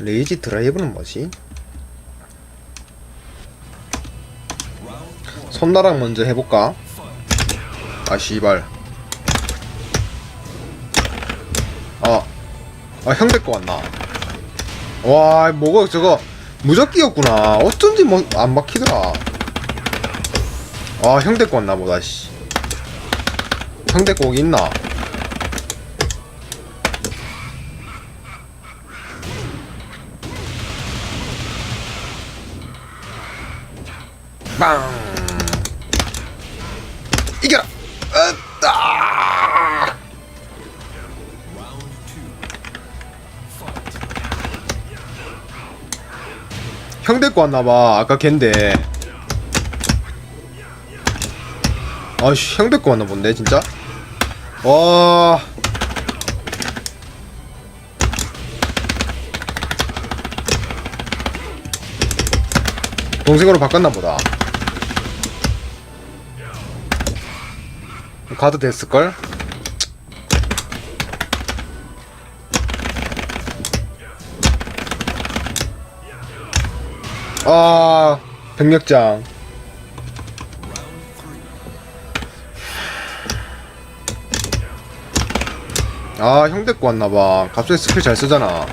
레이지 드라이브는 뭐지? 손나락 먼저 해볼까? 아 씨발 아, 아거 왔나? 와 뭐가 저거 무적기였구나 어쩐지 뭐 안 막히더라 아 형대 거 왔나 보다 씨 거기 있나? 빵. 이겨라. 으따. 형 데리고 왔나봐. 아까 걘데. 아씨 형 데리고 왔나 본데 진짜? 와. 동생으로 바꿨나 보다 가도 됐을걸? 아 백력장. 아 형 데리고 왔나봐. 갑자기 스킬 잘 쓰잖아 아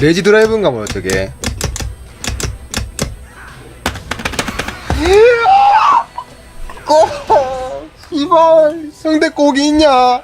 레지 드라이브인가 뭐야 저게! 꼭 이발 상대 꼭이 있냐